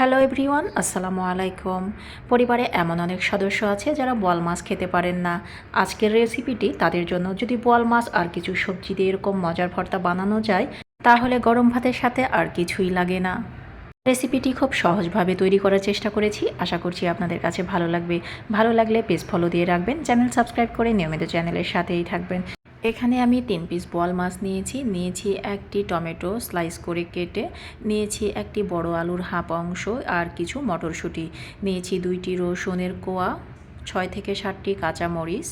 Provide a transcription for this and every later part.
Hello everyone আসসালামু আলাইকুম পরিবারে এমন অনেক সদস্য আছে যারা বোয়াল মাছ খেতে পারেন না। আজকের রেসিপিটি তাদের জন্য যদি বোয়াল মাছ আর কিছু সবজি দিয়ে এরকম মজার ভর্তা বানানো যায়, তাহলে গরম ভাতের সাথে আর কিছুই লাগে না। রেসিপিটি খুব সহজভাবে তৈরি করার চেষ্টা করেছি। আশা করছি আপনাদের কাছে ভালো লাগবে। ভালো লাগলে পেজ ফলো দিয়ে রাখবেন। চ্যানেল সাবস্ক্রাইব করে নিয়মিত চ্যানেলের সাথেই থাকবেন। এখানে আমি তিন পিস বোয়াল মাছ নিয়েছি। নিয়েছি একটি টমেটো স্লাইস করে কেটে, নিয়েছি একটি বড় আলুর হাফ অংশ আর কিছু মটরশুঁটি। নিয়েছি দুইটি রসুনের কোয়া, ছয় থেকে ষাটটি কাঁচা মরিচ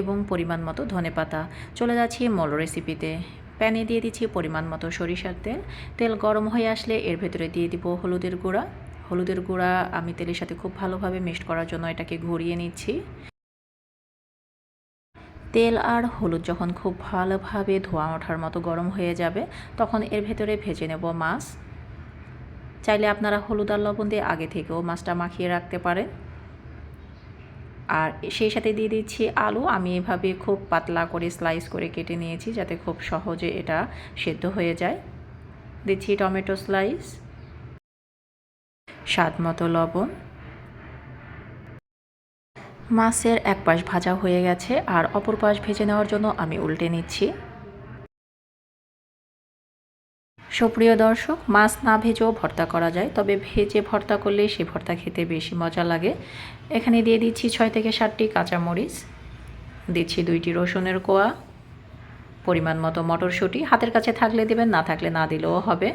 এবং পরিমাণ মতো ধনেপাতা চলে যাচ্ছি মল রেসিপিতে প্যানে দিয়ে দিচ্ছি পরিমাণ মতো সরিষার তেল। তেল গরম হয়ে আসলে এর ভেতরে দিয়ে দিব হলুদের গুঁড়া। হলুদের গুঁড়া আমি তেলের সাথে খুব ভালোভাবে মিক্সড করার জন্য এটাকে ঘুরিয়ে নিচ্ছি। তেল আর হলুদ যখন খুব ভালোভাবে ধোয়া ওঠার মতো গরম হয়ে যাবে, তখন এর ভেতরে ভেজে নেব মাছ। চাইলে আপনারা হলুদ আর লবণ দিয়ে আগে থেকেও মাছটা মাখিয়ে রাখতে পারেন। আর সেই সাথে দিয়ে দিচ্ছি আলু। আমি এভাবে খুব পাতলা করে স্লাইস করে কেটে নিয়েছি যাতে খুব সহজে এটা সেদ্ধ হয়ে যায়। দিচ্ছি টমেটো স্লাইস, স্বাদ মতো লবণ। মাছের এক পাশ ভাজা হয়ে গেছে আর অপর পাশ ভেজে নেওয়ার জন্য আমি উল্টে নিচ্ছি। সুপ্রিয় দর্শক, মাছ না ভেজেও ভর্তা করা যায়, তবে ভেজে ভর্তা করলে সে ভর্তা খেতে বেশি মজা লাগে। এখানে দিয়ে দিচ্ছি ছয় থেকে সাতটি কাঁচামরিচ, দিচ্ছি দুইটি রসুনের কোয়া, পরিমাণ মতো মটরশুঁটি। হাতের কাছে থাকলে দেবেন, না থাকলে না দিলেও হবে।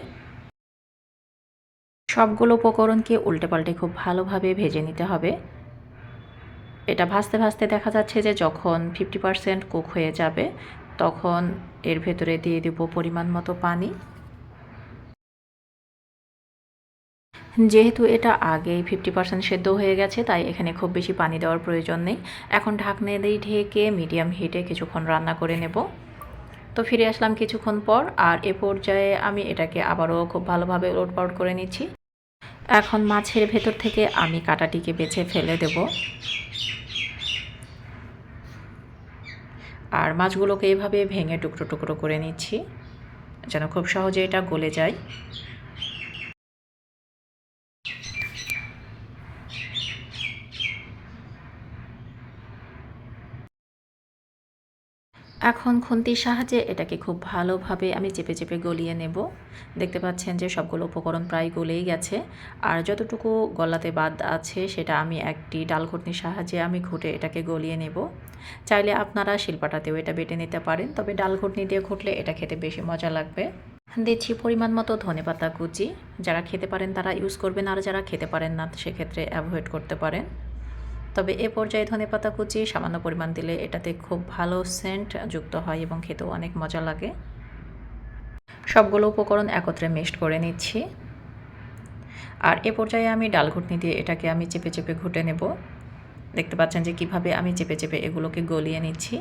সবগুলো উপকরণকে উল্টে পাল্টে খুব ভালোভাবে ভেজে নিতে হবে। এটা ভাজতে ভাজতে দেখা যাচ্ছে যে যখন ফিফটি পারসেন্ট কুক হয়ে যাবে, তখন এর ভেতরে দিয়ে দেব পরিমাণ মতো পানি। যেহেতু এটা আগেই ফিফটি পার্সেন্ট সেদ্ধ হয়ে গেছে, তাই এখানে খুব বেশি পানি দেওয়ার প্রয়োজন নেই। এখন ঢাকনে দিয়ে ঢেকে মিডিয়াম হিটে কিছুক্ষণ রান্না করে নেব। তো ফিরে আসলাম কিছুক্ষণ পর, আর এ পর্যায়ে আমি এটাকে আবারও খুব ভালোভাবে লোটপাউট করে নিচ্ছি। এখন মাছের ভেতর থেকে আমি কাটাটিকে বেছে ফেলে দেব। আর মাছগুলোকে এভাবে ভেঙে টুকরো টুকরো করে নিচ্ছি। যেন খুব সহজে এটা গলে যায়। এখন খুন্তির সাহায্যে এটাকে খুব ভালোভাবে আমি চেপে চেপে গলিয়ে নেব। দেখতে পাচ্ছেন যে সবগুলো উপকরণ প্রায় গলেই গেছে। আর যতটুকু গলাতে বাদ আছে সেটা আমি একটি ডাল সাহায্যে আমি ঘুটে এটাকে গলিয়ে নেব। চাইলে আপনারা শিল্পাটাতেও এটা বেটে নিতে পারেন, তবে ডাল ঘুটনি দিয়ে ঘুটলে এটা খেতে বেশি মজা লাগবে। দিচ্ছি পরিমাণ মতো ধনেপাতা কুচি। যারা খেতে পারেন তারা ইউজ করবেন, আর যারা খেতে পারেন না সেক্ষেত্রে অ্যাভয়েড করতে পারেন। তবে এ পর্যায়ে ধনে পাতা কুচি, সামান্য পরিমাণ দিলে এটাতে খুব ভালো সেন্ট যুক্ত হয় এবং খেতেও অনেক মজা লাগে। সবগুলো উপকরণ একত্রে মিক্সড করে নিচ্ছি। আর এ পর্যায়ে আমি ডাল ঘুটনি দিয়ে এটাকে আমি চেপে চেপে ঘুটে নেব। দেখতে পাচ্ছেন যে কীভাবে আমি চেপে চেপে এগুলোকে গলিয়ে নিচ্ছি।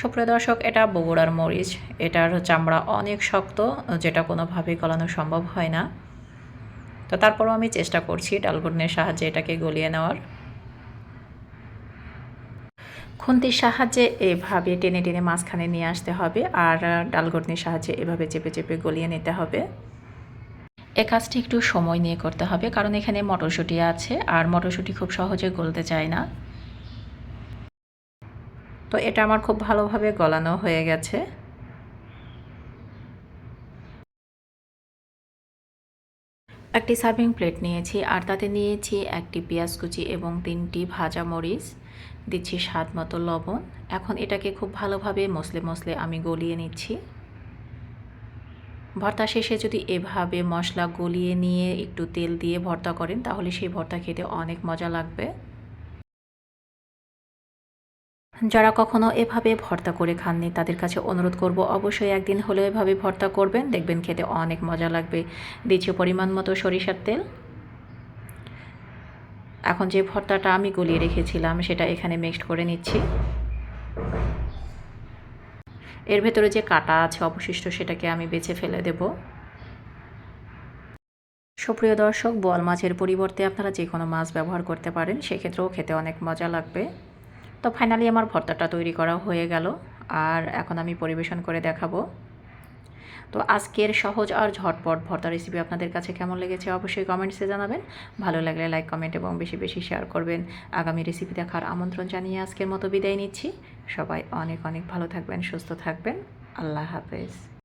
সুপ্রিয় দর্শক, এটা বগুড়ার মরিচ। এটার চামড়া অনেক শক্ত, যেটা কোনোভাবে গলানো সম্ভব হয় না। তো তারপরও আমি চেষ্টা করছি ডালঘুটনির সাহায্যে এটাকে গলিয়ে নেওয়ার। খুন্তির সাহায্যে এভাবে টেনে টেনে মাঝখানে নিয়ে আসতে হবে আর ডালগর্নির সাহায্যে এভাবে চেপে চেপে গলিয়ে নিতে হবে। এ কাজটি একটু সময় নিয়ে করতে হবে কারণ এখানে মটরশুঁটি আছে আর মটরশুঁটি খুব সহজে গলতে চায় না। তো এটা আমার খুব ভালোভাবে গলানো হয়ে গেছে। একটি সার্ভিং প্লেট নিয়েছি আর তাতে নিয়েছি একটি পেঁয়াজ কুচি এবং তিনটি ভাজা মরিচ। দিচ্ছি স্বাদ মতো লবণ। এখন এটাকে খুব ভালোভাবে মশলে মশলে আমি গলিয়ে নিচ্ছি। ভর্তা শেষে যদি এভাবে মশলা গলিয়ে নিয়ে একটু তেল দিয়ে ভর্তা করেন তাহলে সেই ভর্তা খেতে অনেক মজা লাগবে। যারা কখনো এভাবে ভর্তা করে খাননি, তাদের কাছে অনুরোধ করব অবশ্যই একদিন হলেও এভাবে ভর্তা করবেন। দেখবেন খেতে অনেক মজা লাগবে। দিচ্ছি পরিমাণ মতো সরিষার তেল। এখন যে ভর্তাটা আমি গলিয়ে রেখেছিলাম, সেটা এখানে মিক্সড করে নিচ্ছি। এর ভেতরে যে কাটা আছে অবশিষ্ট সেটাকে আমি বেছে ফেলে দেব। সুপ্রিয় দর্শক বোয়াল মাছের পরিবর্তে আপনারা যে কোনো মাছ ব্যবহার করতে পারেন, সেক্ষেত্রেও খেতে অনেক মজা লাগবে। তো ফাইনালি আমার ভর্তাটা তৈরি করা হয়ে গেল, আর এখন আমি পরিবেশন করে দেখাবো। তো আজকের সহজ আর ঝটপট ভর্তা রেসিপি আপনাদের কাছে কেমন লেগেছে অবশ্যই কমেন্টসে জানাবেন। ভালো লাগলে লাইক কমেন্ট এবং বেশি বেশি শেয়ার করবেন। আগামী রেসিপি দেখার আমন্ত্রণ জানিয়ে আজকের মতো বিদায় নিচ্ছি। সবাই অনেক অনেক ভালো থাকবেন, সুস্থ থাকবেন। আল্লাহ হাফেজ।